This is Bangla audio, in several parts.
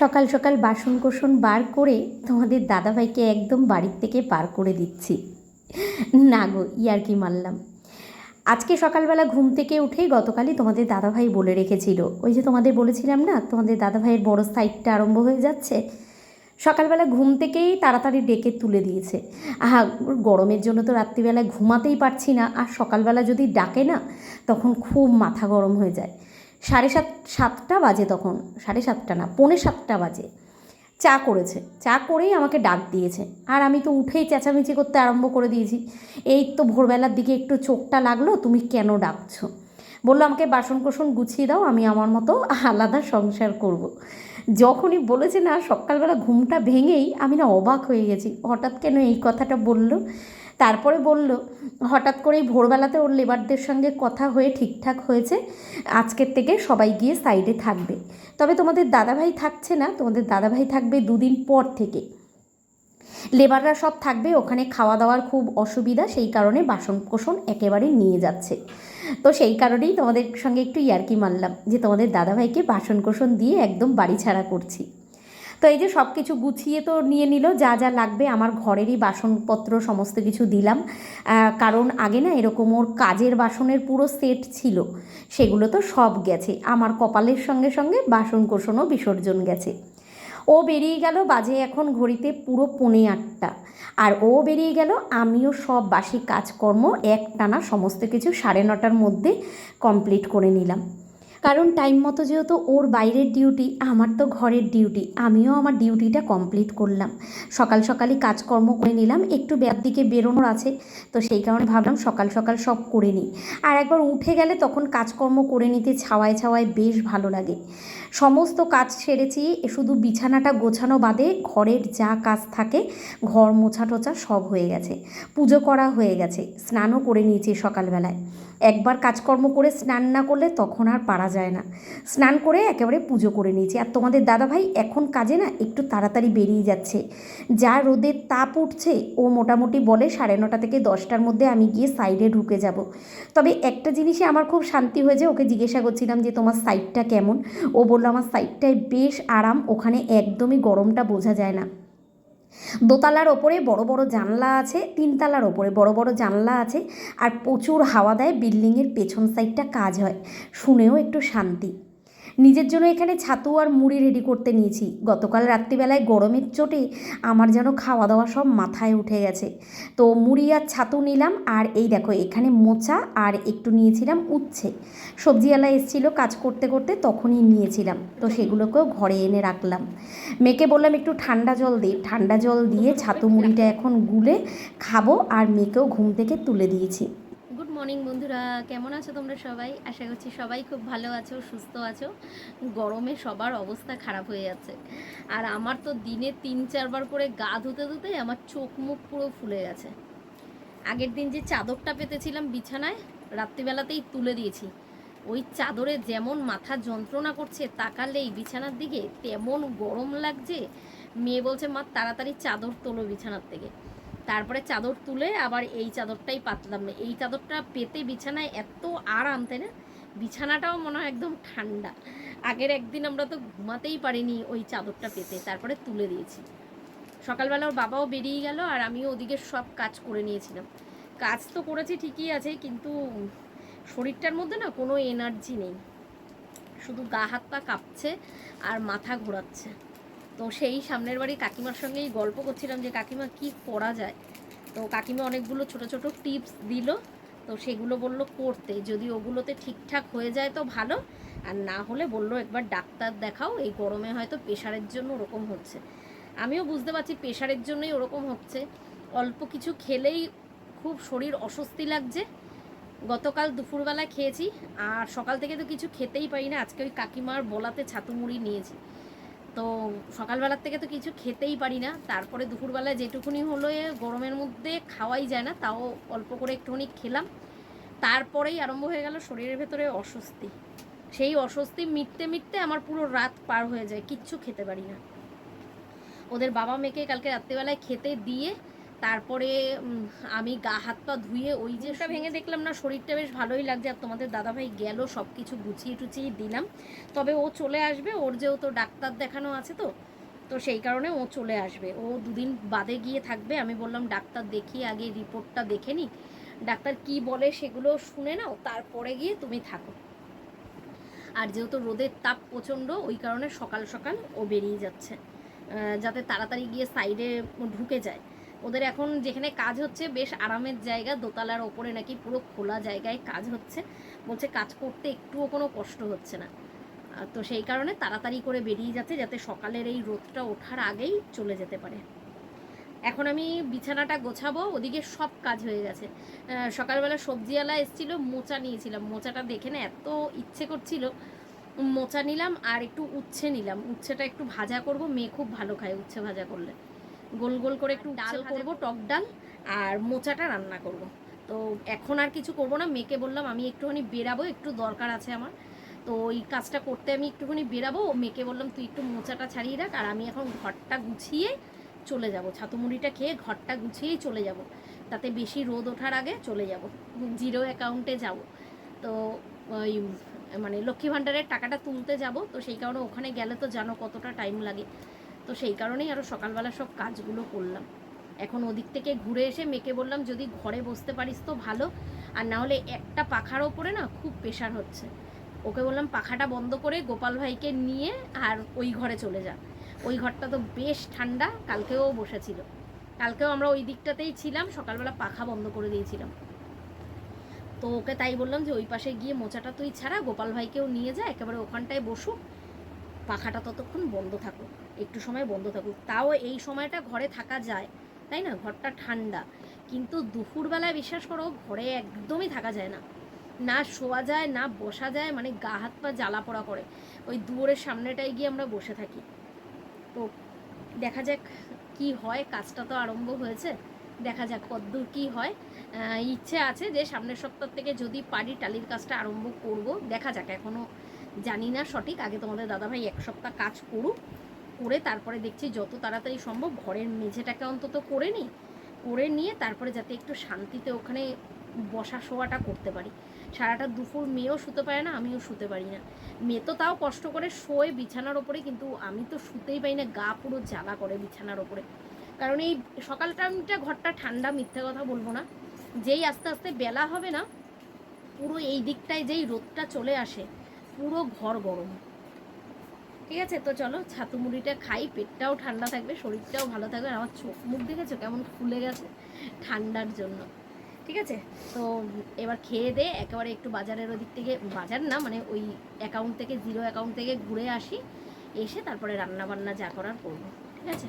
সকাল সকাল বাসন কোসন বার করে তোমাদের দাদাভাইকে একদম বাড়ির থেকে পার করে দিচ্ছি। না গো ইয়ার্কি মারলাম আজকে সকালবেলা ঘুম থেকে উঠেই গতকালই তোমাদের দাদাভাই বলে রেখেছিল। ওই যে তোমাদের বলেছিলাম না, তোমাদের দাদাভাইয়ের বড় সাইডটা আরম্ভ হয়ে যাচ্ছে। সকালবেলা ঘুম থেকেই তাড়াতাড়ি ডেকে তুলে দিয়েছে। আহা, গরমের জন্য তো রাত্রিবেলায় ঘুমাতেই পারছি না। আর সকালবেলা যদি ডাকে না, তখন খুব মাথা গরম হয়ে যায়। সাড়ে সাত, সাতটা বাজে তখন, সাড়ে সাতটা না, পৌনে সাতটা বাজে। চা করেছে, চা করেই আমাকে ডাক দিয়েছে। আর আমি তো উঠেই চেঁচামেচি করতে আরম্ভ করে দিয়েছি। এই তো ভোরবেলার দিকে একটু চোখটা লাগল, তুমি কেন ডাকছো? বলল, আমাকে বাসন কোসন গুছিয়ে দাও, আমি আমার মতো আলাদা সংসার করব। যখনই বলেছে না, সকালবেলা ঘুমটা ভেঙেই আমি না অবাক হয়ে গেছি। হঠাৎ কেন এই কথাটা বলল? তারপরে বলল, হঠাৎ করেই ভোরবেলাতে ওর লেবারদের সঙ্গে কথা হয়ে ঠিকঠাক হয়েছে। আজকের থেকে সবাই গিয়ে সাইডে থাকবে। তবে তোমাদের দাদাভাই থাকছে না, তোমাদের দাদাভাই থাকবে দুদিন পর থেকে। লেবাররা সব থাকবে, ওখানে খাওয়া দাওয়ার খুব অসুবিধা, সেই কারণে বাসন কোসন একেবারে নিয়ে যাচ্ছে। তো সেই কারণেই তোমাদের সঙ্গে একটু ইয়ার্কি মারলাম, যে তোমাদের দাদাভাইকে বাসন কোসন দিয়ে একদম বাড়ি ছাড়া করছি। তো এই যে সব কিছু গুছিয়ে তো নিয়ে নিল, যা যা লাগবে আমার ঘরেরই বাসনপত্র সমস্ত কিছু দিলাম। কারণ আগে না এরকম ওর কাজের বাসনের পুরো সেট ছিল, সেগুলো তো সব গেছে। আমার কপালের সঙ্গে সঙ্গে বাসন কোসনও বিসর্জন গেছে। ও বেরিয়ে গেল বাজে এখন ঘড়িতে পুরো পৌনে আটটা। আর ও বেরিয়ে গেল, আমিও সব বাসি কাজকর্ম এক টানা সমস্ত কিছু সাড়ে নটার মধ্যে কমপ্লিট করে নিলাম। কারণ টাইম মতো যেহেতু ওর বাইরের ডিউটি আমার তো ঘরের ডিউটি আমিও আমার ডিউটিটা কমপ্লিট করলাম। সকাল সকালই কাজকর্ম করে নিলাম, একটু ব্যার দিকে বেরোনোর আছে, তো সেই কারণে ভাবলাম সকাল সকাল সব করে নিই। আর একবার উঠে গেলে তখন কাজকর্ম করে নিতে ছাওয়ায় ছাওয়ায় বেশ ভালো লাগে। সমস্ত কাজ সেরেছি শুধু বিছানাটা গোছানো বাদে ঘরের যা কাজ থাকে, ঘর মোছা টোছা সব হয়ে গেছে। পুজো করা হয়ে গেছে, স্নানও করে নিয়েছি সকালবেলায়। একবার কাজকর্ম করে স্নান না করলে তখন আর পারা যায় না। স্নান করে একেবারে পুজো করে নিয়েছি। আর তোমাদের দাদাভাই এখন কাজে না একটু তাড়াতাড়ি বেরিয়ে যাচ্ছে। যা রোদের তাপ উঠছে, ও মোটামুটি বলে সাড়ে নটা থেকে দশটার মধ্যে আমি গিয়ে সাইডে ঢুকে যাব। তবে একটা জিনিসে আমার খুব শান্তি হয়েছে, ওকে জিজ্ঞাসা করছিলাম যে তোমার সাইডটা কেমন? ও বলল, আমার সাইডটায় বেশ আরাম, ওখানে একদমই গরমটা বোঝা যায় না। দোতলার ওপরে বড় বড় জানলা আছে, তিনতলার ওপরে বড় বড় জানলা আছে, আর প্রচুর হাওয়া দেয়, বিল্ডিংয়ের পেছন সাইডটা কাজ হয়। শুনেও একটু শান্তি। নিজের জন্য এখানে ছাতু আর মুড়ি রেডি করতে নিয়েছি। গতকাল রাত্রিবেলায় গরমের চোটে আমার যেন খাওয়া দাওয়া সব মাথায় উঠে গেছে। তো মুড়ি আর ছাতু নিলাম আর এই দেখো, এখানে মোচা আর একটু নিয়েছিলাম উচ্ছে। সবজিওয়ালা এসেছিল কাজ করতে করতে তখনই নিয়েছিলাম। তো সেগুলোকেও ঘরে এনে রাখলাম। মেয়েকে বললাম, একটু ঠান্ডা জল দিই ঠান্ডা জল দিয়ে ছাতু মুড়িটা এখন গুলে খাব আর মেয়েকেও ঘুম থেকে তুলে দিয়েছি। মর্নিং বন্ধুরা, কেমন আছো তোমরা সবাই? আশা করছি সবাই খুব ভালো আছো, সুস্থ আছো। গরমে সবার অবস্থা খারাপ হয়ে যাচ্ছে। আর আমার তো দিনে তিন, চারবার করে গা ধুতে ধুতে আমার চোখ মুখ পুরো ফুলে গেছে। আগের দিন যে চাদরটা পেতেছিলাম বিছানায়, রাত্রিবেলাতেই তুলে দিয়েছি। ওই চাদরে যেমন মাথা যন্ত্রণা করছে, তাকালেই বিছানার দিকে তেমন গরম লাগছে। মেয়ে বলছে, মা, তাড়াতাড়ি চাদর তোলো বিছানার থেকে। তারপরে চাদর তুলে আবার এই চাদরটাই পাতলাম। না এই চাদরটা পেতে বিছানায় এত আরাম, তাই না? বিছানাটাও মনে হয় একদম ঠান্ডা। আগের একদিন আমরা তো ঘুমাতেই পারিনি ওই চাদরটা পেতে, তারপরে তুলে দিয়েছি। সকালবেলা ওর বাবাও বেরিয়ে গেল আর আমিও ওদিকে সব কাজ করে নিয়েছিলাম। কাজ তো করেছি ঠিকই আছে, কিন্তু শরীরটার মধ্যে না কোনো এনার্জি নেই। শুধু গা হাত পা কাঁপছে আর মাথা ঘোরাচ্ছে। তো সেই সামনের বাড়ি কাকিমার সঙ্গেই গল্প করছিলাম যে, কাকিমা, কি করা যায়? তো কাকিমা অনেকগুলো ছোট ছোট টিপস দিল। তো সেগুলো বলল, করতে। যদি ওগুলোতে ঠিকঠাক হয়ে যায় তো ভালো। আর না হলে বলল, একবার ডাক্তার দেখাও। এই গরমে হয়তো প্রেশারের জন্য ওরকম হচ্ছে। আমিও বুঝতে পারছি প্রেশারের জন্যই ওরকম হচ্ছে। অল্প কিছু খেলেই খুব শরীর অস্বস্তি লাগছে। গতকাল দুপুরবেলা খেয়েছি। আর সকাল থেকে তো কিছু খেতেই পারি না। আজকে ওই কাকিমার বলাতে ছাতু মুড়ি নিয়েছি। তো সকালবেলার থেকে তো কিছু খেতেই পারি না। তারপরে দুপুরবেলায় যেটুকুনি হলো গরমের মধ্যে খাওয়াই যায় না, তাও অল্প করে একটুখানি খেলাম। তারপরেই আরম্ভ হয়ে গেল শরীরের ভেতরে অস্বস্তি। সেই অস্বস্তি মিটতে মিটতে আমার পুরো রাত পার হয়ে যায়, কিচ্ছু খেতে পারি না। ওদের বাবা মেয়েকে কালকে রাত্রিবেলায় খেতে দিয়ে তারপরে আমি গা হাত পা ধুয়ে ওই যে ভেঙে দেখলাম না শরীরটা বেশ ভালোই লাগছে আর তোমাদের দাদাভাই গেল সব কিছু গুছিয়ে টুচিয়ে দিলাম। তবে ও চলে আসবে ওর যেহেতু ডাক্তার দেখানো আছে তো তো সেই কারণে ও চলে আসবে। ও দুদিন বাদে গিয়ে থাকবে আমি বললাম ডাক্তার দেখিয়ে আগে রিপোর্টটা দেখে নি ডাক্তার কি বলে সেগুলো শুনে নাও তারপরে গিয়ে তুমি থাকো। আর যেহেতু রোদের তাপ প্রচণ্ড ওই কারণে সকাল সকাল ও বেরিয়ে যাচ্ছে। যাতে তাড়াতাড়ি গিয়ে সাইডে ঢুকে যায়। ওদের এখন যেখানে কাজ হচ্ছে, বেশ আরামের জায়গা। দোতলার ওপরে নাকি পুরো খোলা জায়গায় কাজ হচ্ছে। বলছে কাজ করতে একটুও কোনো কষ্ট হচ্ছে না। তো সেই কারণে তাড়াতাড়ি করে বেরিয়ে যাচ্ছে, যাতে সকালের এই রোদটা ওঠার আগেই চলে যেতে পারে। এখন আমি বিছানাটা গোছাবো, ওদিকে সব কাজ হয়ে গেছে। সকালবেলা সবজিওয়ালা এসেছিল, মোচা নিয়েছিলাম। মোচাটা দেখে না এত ইচ্ছে করছিল। মোচা নিলাম আর একটু উচ্ছে নিলাম। উচ্ছেটা একটু ভাজা করব, মেয়ে খুব ভালো খায় উচ্ছে ভাজা করলে। গোল গোল করে একটু ডাল করব টক ডাল আর মোচাটা রান্না করব। তো এখন আর কিছু করব না। মেয়েকে বললাম আমি একটুখানি বেরাবো একটু দরকার আছে আমার। তো ওই কাজটা করতে আমি একটুখানি বেরাবো। মেয়েকে বললাম তুই একটু মোচাটা ছাড়িয়ে রাখ আর আমি এখন ঘরটা গুছিয়ে চলে যাব। ছাতু মুড়িটা খেয়ে ঘরটা গুছিয়েই চলে যাব। তাতে বেশি রোদ ওঠার আগে চলে যাব। জিরো অ্যাকাউন্টে যাব। তো ওই মানে লক্ষ্মী ভাণ্ডারের টাকাটা তুলতে যাব। তো সেই কারণে ওখানে গেলে তো জানো কতটা টাইম লাগে। তো সেই কারণেই আরও সকালবেলা সব কাজগুলো করলাম। এখন ওদিক থেকে ঘুরে এসে মেয়েকে বললাম, যদি ঘরে বসতে পারিস তো ভালো, আর না হলে একটা পাখার ওপরে না খুব প্রেশার হচ্ছে। ওকে বললাম, পাখাটা বন্ধ করে গোপাল ভাইকে নিয়ে আর ওই ঘরে চলে যা। ওই ঘরটা তো বেশ ঠান্ডা, কালকেও বসেছিল। কালকেও আমরা ওই দিকটাতেই ছিলাম, সকালবেলা পাখা বন্ধ করে দিয়েছিলাম। তো ওকে তাই বললাম যে, ওই পাশে গিয়ে মোচাটা তুই ছাড়া, গোপাল ভাইকেও নিয়ে যা, একেবারে ওখানটায় বসুক। পাখাটা ততক্ষণ বন্ধ থাকুক, একটু সময় বন্ধ থাকুক। তাও এই সময়টা ঘরে থাকা যায়, তাই না? ঘরটা ঠান্ডা। কিন্তু দুপুরবেলায় বিশ্বাস করো, ঘরে একদমই থাকা যায় না। না শোয়া যায়, না বসা যায় মানে গা হাত পা জ্বালা পোড়া করে। ওই দুয়ারের সামনেটায় গিয়ে আমরা বসে থাকি। তো দেখা যাক কি হয়, কাজটা তো আরম্ভ হয়েছে। দেখা যাক কতদূর কি হয়। ইচ্ছে আছে যে সামনের সপ্তাহ থেকে যদি পারি, টালির কাজটা আরম্ভ করব। দেখা যাক এখনও জানি না সঠিক, আগে তোমাদের দাদাভাই এক সপ্তাহ কাজ করুক, করে তারপরে দেখছি যত তাড়াতাড়ি সম্ভব ঘরের মেঝেটাকে অন্তত করে নিই, করে নিয়ে তারপরে যাতে একটু শান্তিতে ওখানে বসা শোয়াটা করতে পারি। সারাটা দুপুর মেয়েও শুতে পারে না, আমিও শুতে পারি না। মেয়ে তো তাও কষ্ট করে শোয় বিছানার ওপরে, কিন্তু আমি তো শুতেই পাই না, গা পুরো জ্বালা করে বিছানার ওপরে। কারণ এই সকাল টাইমটা ঘরটা ঠান্ডা, মিথ্যে কথা বলব না। যেই আস্তে আস্তে বেলা হবে না, পুরো এই দিকটায় যেই রোদটা চলে আসে পুরো ঘর গরম। ঠিক আছে, তো চলো ছাতু মুড়িটা খাই, পেটটাও ঠান্ডা থাকবে, শরীরটাও ভালো থাকবে আমার চোখ মুখ দেখেছ কেমন ফুলে গেছে? ঠান্ডার জন্য। ঠিক আছে, তো এবার খেয়ে দে, একেবারে একটু বাজারের ওদিক থেকে, বাজার না মানে ওই অ্যাকাউন্ট থেকে জিরো অ্যাকাউন্ট থেকে ঘুরে আসি, এসে তারপরে রান্না বান্না যা করার করব। ঠিক আছে?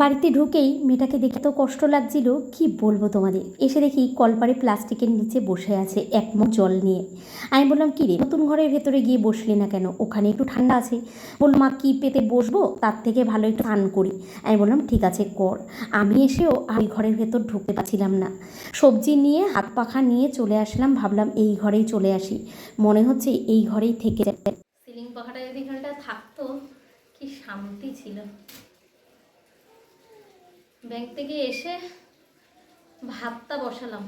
বাড়িতে ঢুকেই মেয়েটাকে দেখে তো কষ্ট লাগছিল, কি বলব তোমাদের? এসে দেখি কলপারে প্লাস্টিকের নিচে বসে আছে এক মগ জল নিয়ে। আমি বললাম, কি রে, নতুন ঘরের ভেতরে গিয়ে বসলি না কেন? ওখানে একটু ঠান্ডা আছে। বল মা, কি পেতে বসবো? তার থেকে ভালো একটু স্নান করি। আমি বললাম, ঠিক আছে, কর। আমি এসেও আমি ঘরের ভেতর ঢুকতে পারছিলাম না। সবজি নিয়ে, হাত পাখা নিয়ে চলে আসলাম, ভাবলাম এই ঘরেই চলে আসি। মনে হচ্ছে এই ঘরেই থেকে যায়। সিলিং পাখাটা যদি এখানটা থাকতো, কি শান্তি ছিল। ব্যাংক থেকে এসে ভাতটা বসালাম।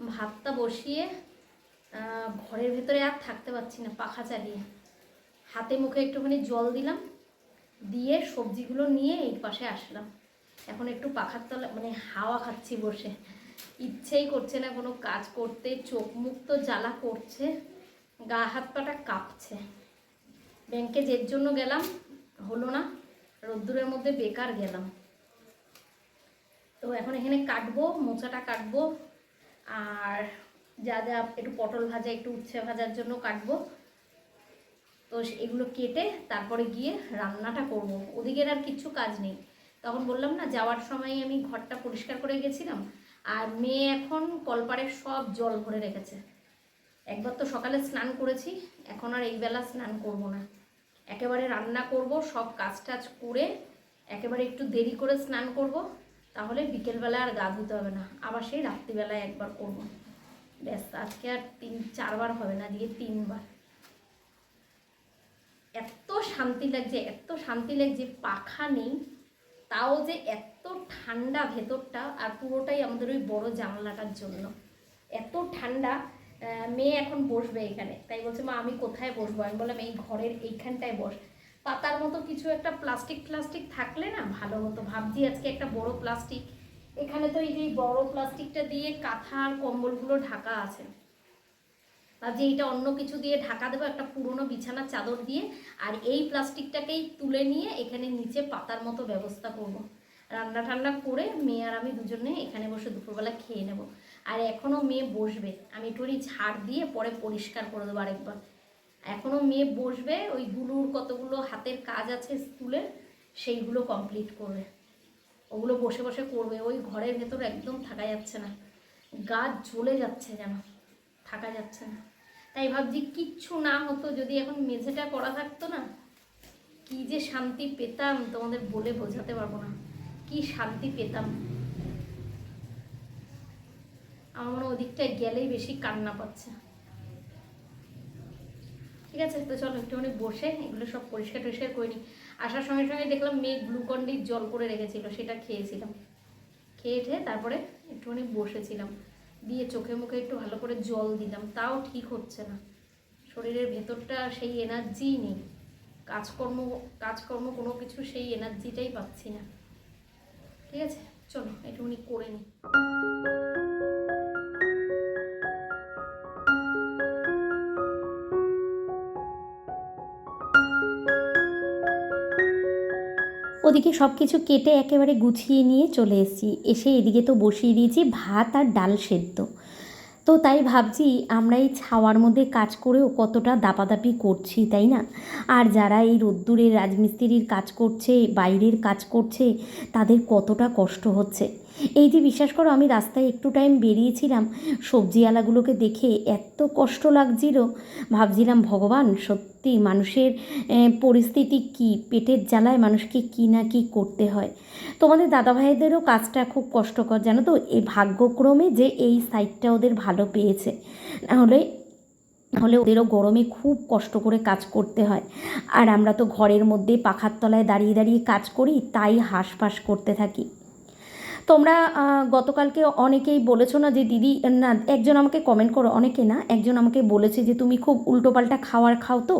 ভাতটা বসিয়ে ঘরের ভেতরে আর থাকতে পারছি না পাখা চালিয়ে। হাতে মুখে একটুখানি জল দিলাম, দিয়ে সবজিগুলো নিয়ে এই পাশে আসলাম। এখন একটু পাখার তলা মানে হাওয়া খাচ্ছি বসে। ইচ্ছেই করছে না কোনো কাজ করতে, চোখ মুখ তো জ্বালা করছে, গা হাত পাটা কাঁপছে। ব্যাংকে যের জন্য গেলাম, হলো না, রোদ্দুরের মধ্যে বেকার গেলাম। তো এখন এখানে কাটবো, মোচাটা কাটবো, আর যা যা একটু পটল ভাজা, একটু উচ্ছে ভাজার জন্য কাটবো। তো এগুলো কেটে তারপরে গিয়ে রান্নাটা করব। ওদিকের আর কিচ্ছু কাজ নেই। তখন বললাম না, যাওয়ার সময় আমি ঘরটা পরিষ্কার করে গেছিলাম আর মেয়ে এখন কলপাড়ের সব জল ভরে রেখেছে। একবার তো সকালে স্নান করেছি, এখন আর এই বেলা স্নান করব না। একেবারে রান্না করব, সব কাজ টাজ করে একেবারে একটু দেরি করে স্নান করব। তাহলে বিকেলবেলা আর গা ধুতে হবে না। আবার সেই রাত্রিবেলায় একবার করব। ব্যাস, আজকে আর তিন, চারবার হবে না, দিয়ে তিনবার। এত শান্তি লাগছে, এত শান্তি লাগছে, পাখা নেই, তাও যে এত ঠান্ডা ভেতরটা আর পুরোটাই আমাদের ওই বড় জানলাটার জন্য। এত ঠান্ডা মেয়ে এখন বসবে এখানে। তাই বলছে, মা, আমি কোথায় বসবো? আমি বললাম, এই ঘরের এইখানটায় বস। পাতার মতো কিছু একটা প্লাস্টিক প্লাস্টিক থাকলে না ভালো হতো। ভাবছি আজকে একটা বড় প্লাস্টিক এখানে তো এই বড় প্লাস্টিকটা দিয়ে কাঁথা আর কম্বলগুলো ঢাকা আছে। ভাবছি এইটা অন্য কিছু দিয়ে ঢাকা দেবো, একটা পুরনো বিছানার চাদর দিয়ে, আর এই প্লাস্টিকটাকেই তুলে নিয়ে এখানে নিচে পাতার মতো ব্যবস্থা করব। রান্না টান্না করে মেয়ে আর আমি দুজনে এখানে বসে দুপুরবেলা খেয়ে নেব। আর এখনও মেয়ে বসবে। আমি একটুখানি ঝাড় দিয়ে পরে পরিষ্কার করে দেবো আরেকবার। এখনও মেয়ে বসবে, ওই গুলুর কতগুলো হাতের কাজ আছে স্কুলের সেইগুলো কমপ্লিট করবে। ওগুলো বসে বসে করবে, ওই ঘরের ভেতর একদম থাকা যাচ্ছে না। গা জ্বলে যাচ্ছে যেন, থাকা যাচ্ছে না। তাই ভাবছি কিচ্ছু না হতো, যদি এখন মেঝেটা করা থাকতো না, কি যে শান্তি পেতাম, তোমাদের বলে বোঝাতে পারব না। কি শান্তি পেতাম। আমার মনে ওদিকটায় গেলেই বেশি কান্না পাচ্ছে। ঠিক আছে, তো চলো একটুখানি বসে এগুলো সব পরিষ্কার টরিষ্কার করে নিই। আসার সঙ্গে সঙ্গে দেখলাম মেয়ে গ্লুকন্ডির জল করে রেখেছিল, সেটা খেয়েছিলাম। খেয়ে ঠেয়ে তারপরে একটুখানি বসেছিলাম। দিয়ে চোখে মুখে একটু ভালো করে জল দিলাম, তাও ঠিক হচ্ছে না। শরীরের ভেতরটা সেই এনার্জি নেই। কাজকর্ম কাজকর্ম কোনো কিছু সেই এনার্জিটাই পাচ্ছি না। ঠিক আছে, চলো একটুখানি করে নিই। ওদিকে সব কিছু কেটে একেবারে গুছিয়ে নিয়ে চলে এসেছি। এসে এদিকে তো বসিয়ে দিয়েছি ভাত আর ডাল সেদ্ধ। তো তাই ভাবছি আমরা এই ছাওয়ার মধ্যে কাজ করেও কতটা দাপাদাপি করছি, তাই না? আর যারা এই রোদ্দুরের রাজমিস্ত্রির কাজ করছে, বাইরের কাজ করছে, তাদের কতটা কষ্ট হচ্ছে? এই যে বিশ্বাস করো, আমি রাস্তায় একটু টাইম বেরিয়েছিলাম, সবজিওয়ালাগুলোকে দেখে এত কষ্ট লাগছিল। ভাবছিলাম, ভগবান, সত্যি মানুষের পরিস্থিতি কি? পেটের জ্বালায় মানুষকে কি না কি করতে হয়? তোমাদের দাদাভাইদেরও কাজটা খুব কষ্টকর, জানো তো? এই ভাগ্যক্রমে যে এই সাইডটা ওদের ভালো পেয়েছে। নাহলে হলে ওদেরও গরমে খুব কষ্ট করে কাজ করতে হয়। আর আমরা তো ঘরের মধ্যে পাখার তলায় দাঁড়িয়ে দাঁড়িয়ে কাজ করি, তাই হাঁসফাঁস করতে থাকি। তোমরা গতকালকে অনেকেই বলেছ না যে, দিদি, না, একজন আমাকে কমেন্ট করো। অনেকে না, একজন আমাকে বলেছে যে, তুমি খুব উল্টোপাল্টা খাবার খাও তো,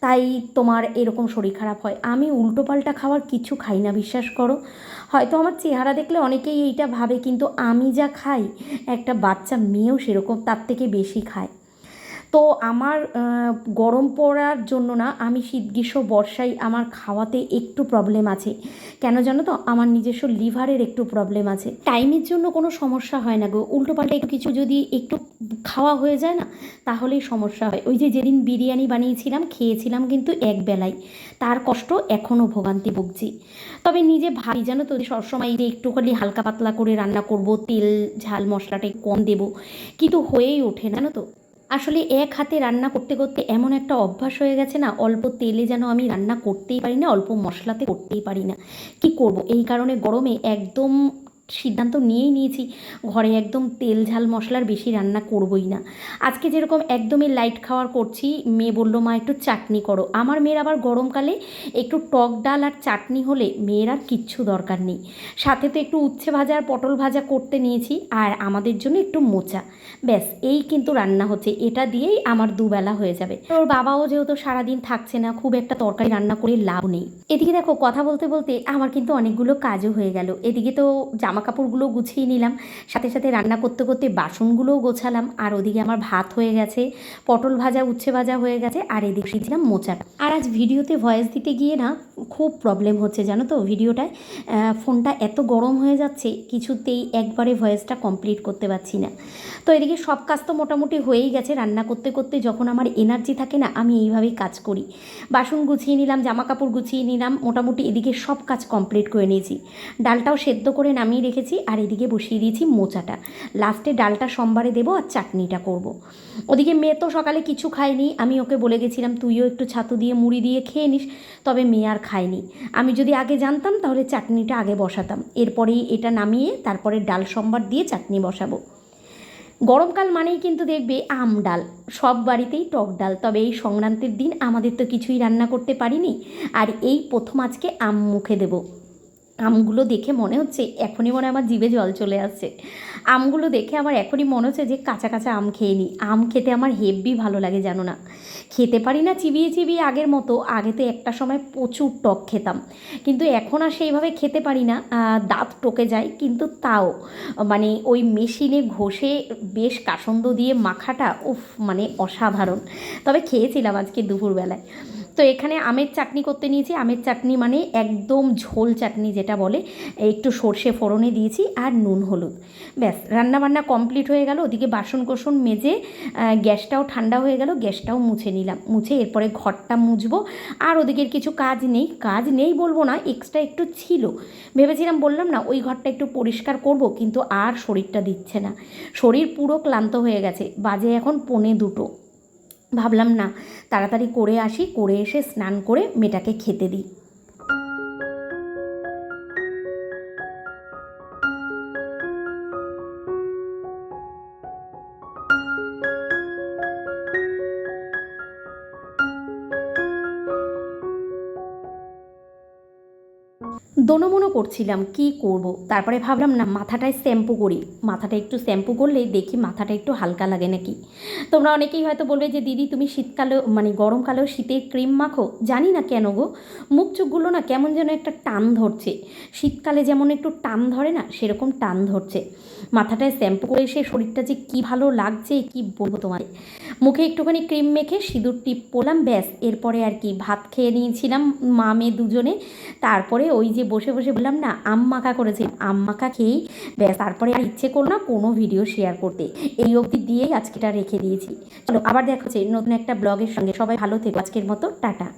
তাই তোমার এরকম শরীর খারাপ হয়। আমি উল্টোপাল্টা খাওয়ার কিছু খাই না, বিশ্বাস করো। হয়তো আমার চেহারা দেখলে অনেকেই এইটা ভাবে, কিন্তু আমি যা খাই, একটা বাচ্চা মেয়েও সেরকম, তার থেকে বেশি খায়। তো আমার গরম পড়ার জন্য না আমি শীত গ্রীষ্ম বর্ষায় আমার খাওয়াতে একটু প্রবলেম আছে। কেন জানো তো? আমার নিজস্ব লিভারের একটু প্রবলেম আছে। টাইমের জন্য কোনো সমস্যা হয় না গো। উল্টোপাল্টা একটু কিছু যদি একটু খাওয়া হয়ে যায় না, তাহলেই সমস্যা হয়। ওই যে যেদিন বিরিয়ানি বানিয়েছিলাম, খেয়েছিলাম কিন্তু এক বেলায় তার কষ্ট এখনও ভোগান্তি ভুগছি। তবে নিজে ভাবি, জানো তো, সবসময় যে একটুখানি হালকা পাতলা করে রান্না করব, তেল, ঝাল, মশলাটা কম দেবো। কিন্তু হয়েই ওঠে না তো? আসলে এক হাতে রান্না করতে করতে এমন একটা অভ্যাস হয়ে গেছে না, অল্প তেলে যেন আমি রান্না করতেই পারি না, অল্প মশলাতে করতেই পারি না। কি করব? এই কারণে গরমে একদম সিদ্ধান্ত নিয়েই নিয়েছি, ঘরে একদম তেল ঝাল মশলার বেশি রান্না করবই না। আজকে যেরকম একদমই লাইট খাওয়ার করছি, মেয়ে বলল, মা, একটু চাটনি করো। আমার মেয়ের আবার গরমকালে একটু টক ডাল আর চাটনি হলে মেয়ের আর কিচ্ছু দরকার নেই। সাথে তো একটু উচ্ছে ভাজা আর পটল ভাজা করতে নিয়েছি, আর আমাদের জন্য একটু মোচা। ব্যাস, এই কিন্তু রান্না হচ্ছে। এটা দিয়েই আমার দুবেলা হয়ে যাবে। ওর বাবাও যেহেতু সারাদিন থাকছে না, খুব একটা তরকারি রান্না করে লাভ নেই। এদিকে দেখো, কথা বলতে বলতে আমার কিন্তু অনেকগুলো কাজও হয়ে গেল। এদিকে তো জামা কাপড়গুলো গুছিয়ে নিলাম। সাথে সাথে রান্না করতে করতে বাসনগুলোও গোছালাম। আর ওদিকে আমার ভাত হয়ে গেছে, পটল ভাজা, উচ্ছে ভাজা হয়ে গেছে, আর এদিকে শিখছিলাম মোচাটা আর আজ ভিডিওতে ভয়েস দিতে গিয়ে না খুব প্রবলেম হচ্ছে, জানো তো ভিডিওটায়। ফোনটা এত গরম হয়ে যাচ্ছে, কিছুতেই একবারে ভয়েসটা কমপ্লিট করতে পারছি না। তো এদিকে সব কাজ তো মোটামুটি হয়েই গেছে, রান্না করতে করতে যখন আমার এনার্জি থাকে না, আমি এইভাবেই কাজ করি। বাসন গুছিয়ে নিলাম জামা কাপড় গুছিয়ে নিলাম, মোটামুটি এদিকে সব কাজ কমপ্লিট করে নিয়েছি। ডালটাও সেদ্ধ করে নামিয়ে রেখেছি আর এদিকে বসিয়ে দিয়েছি মোচাটা। লাস্টে ডালটা সোমবারে দেবো আর চাটনিটা করব। ওদিকে মেয়ে তো সকালে কিছু খায়নি। আমি ওকে বলে গেছিলাম, তুইও একটু ছাতু দিয়ে মুড়ি দিয়ে খেয়ে নিস। তবে মেয়ে আর খায়নি। আমি যদি আগে জানতাম, তাহলে চাটনিটা আগে বসাতাম। এরপরেই এটা নামিয়ে তারপরে ডাল সম্বার দিয়ে চাটনি বসাবো। গরমকাল মানেই কিন্তু দেখবে আম ডাল। সব বাড়িতেই টক ডাল। তবে এই সংক্রান্তির দিন আমাদের তো কিছুই রান্না করতে পারিনি। আর এই প্রথম আজকে আম মুখে দেবো। আমগুলো দেখে মনে হচ্ছে এখনই মনে আমার জিভে জল চলে আসছে। আমগুলো দেখে আমার এখনই মনে হচ্ছে যে কাঁচা কাঁচা আম খেয়ে নিই আম খেতে আমার হেব্বি ভালো লাগে জানো না। খেতে পারি না চিবিয়ে চিবিয়ে আগের মতো, আগে তো একটা সময় প্রচুর টক খেতাম। কিন্তু এখন আর সেইভাবে খেতে পারি না দাঁত টকে যায়, কিন্তু তাও মানে ওই মেশিনে ঘষে বেশ কাসন্দ দিয়ে মাখাটা, উফ মানে অসাধারণ। তবে খেয়েছিলাম আজকে দুপুরবেলায়। তো এখানে আমের চাটনি করতে নিয়েছি। আমের চাটনি মানে একদম ঝোল চাটনি যেটা বলে। একটু সর্ষে ফোড়নে দিয়েছি আর নুন, হলুদ। ব্যাস, রান্নাবান্না কমপ্লিট হয়ে গেল। ওদিকে বাসন কোসন মেজে গ্যাসটাও ঠান্ডা হয়ে গেল। গ্যাসটাও মুছে নিলাম। মুছে এরপরে ঘরটা মুছবো। আর ওদিকের কিছু কাজ নেই। কাজ নেই বলব না এক্সট্রা একটু ছিল। ভেবেছিলাম, বললাম না, ওই ঘরটা একটু পরিষ্কার করব, কিন্তু আর শরীরটা দিচ্ছে না। শরীর পুরো ক্লান্ত হয়ে গেছে। বাজে এখন পৌনে দুটো। ভাবলাম না তাড়াতাড়ি করে আসি করে এসে স্নান করে মেয়েটাকে খেতে দিই। দোনোমনো করছিলাম, কি করব? তারপরে ভাবলাম, না, মাথাটায় শ্যাম্পু করি। মাথাটা একটু শ্যাম্পু করলে দেখি মাথাটা একটু হালকা লাগে নাকি? তোমরা অনেকেই হয়তো বলবে যে, দিদি, তুমি শীতকালেও মানে গরমকালেও শীতের ক্রিম মাখো? জানি না কেন গো। মুখ চোখগুলো না কেমন যেন একটা টান ধরছে। শীতকালে যেমন একটু টান ধরে না, সেরকম টান ধরছে। মাথাটায় শ্যাম্পু করে এসে শরীরটা যে কী ভালো লাগছে, কি বলব তোমার মুখে একটুখানি ক্রিম মেখে সিঁদুর টিপ পরলাম ব্যাস। এরপরে আর কি, ভাত খেয়ে নিয়েছিলাম মা মেয়ে দুজনে। তারপরে ওই যে বসে বসে বললাম, না, আম মাখা করেছি। আম মাখা খেয়েই, ব্যাস, তারপরে আর ইচ্ছে করল না কোনো ভিডিও শেয়ার করতে। এই অবধি দিয়েই আজকেটা রেখে দিয়েছি। চলো, আবার দেখা হচ্ছে নতুন একটা ব্লগের সঙ্গে। সবাই ভালো থেকো। আজকের মতো, টাটা।